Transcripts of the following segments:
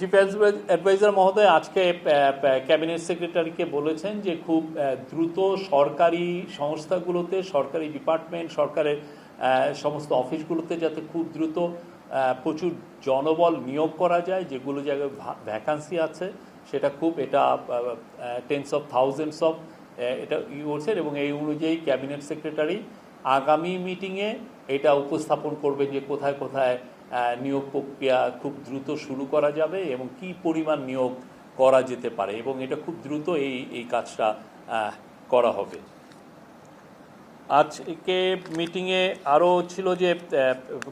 Chief adviser মহোদয়, আজকে cabinet সেক্রেটারিকে বলেছেন যে খুব দ্রুত সরকারি সংস্থাগুলোতে, সরকারি ডিপার্টমেন্ট সরকারের সমস্ত অফিসগুলোতে যাতে খুব দ্রুত প্রচুর জনবল নিয়োগ করা যায়, যেগুলো জায়গায় ভ্যাকান্সি আছে, সেটা খুব, এটা টেন্স অফ থাউজেন্ডস অফ এটা ই করছেন এবং এই অনুযায়ী ক্যাবিনেট সেক্রেটারি আগামী মিটিংয়ে এটা উপস্থাপন করবে যে কোথায় কোথায় নিয়োগ প্রক্রিয়া খুব দ্রুত শুরু করা যাবে এবং কি পরিমাণ নিয়োগ করা যেতে পারে এবং এটা খুব দ্রুত এই এই কাজটা করা হবে। আজকে মিটিংয়ে আরও ছিল যে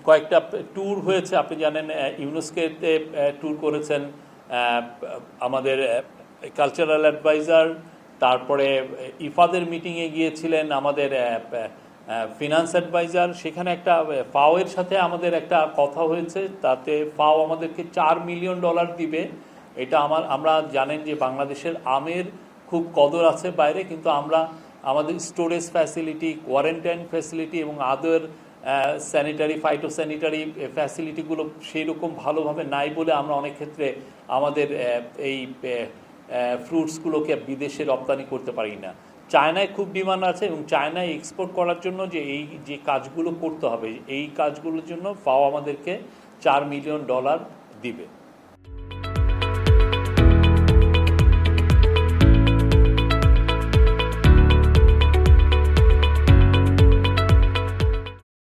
কয়েকটা ট্যুর হয়েছে। আপনি জানেন ইউনেস্কোতে ট্যুর করেছেন আমাদের কালচারাল অ্যাডভাইজার তারপরে ইফাদের মিটিংয়ে গিয়েছিলেন আমাদের ফিনান্স অ্যাডভাইজার সেখানে একটা ফাওয়ের সাথে আমাদের একটা কথা হয়েছে, তাতে ফাও আমাদেরকে চার মিলিয়ন ডলার দিবে। এটা আমার, আমরা জানেন যে বাংলাদেশের আমের খুব কদর আছে বাইরে, কিন্তু আমরা আমাদের স্টোরেজ ফ্যাসিলিটি কোয়ারেন্টাইন ফ্যাসিলিটি এবং আদার স্যানিটারি ফাইটো স্যানিটারি ফ্যাসিলিটিগুলো সেই রকম ভালোভাবে নাই বলে আমরা অনেক ক্ষেত্রে আমাদের এই ফ্রুটসগুলোকে বিদেশে রপ্তানি করতে পারি না। চায়নায় খুব ডিমান্ড আছে এবং চায়নায় এক্সপোর্ট করার জন্য যে এই, যে কাজগুলো করতে হবে, এই কাজগুলোর জন্য ফাও আমাদেরকে চার মিলিয়ন ডলার দিবে।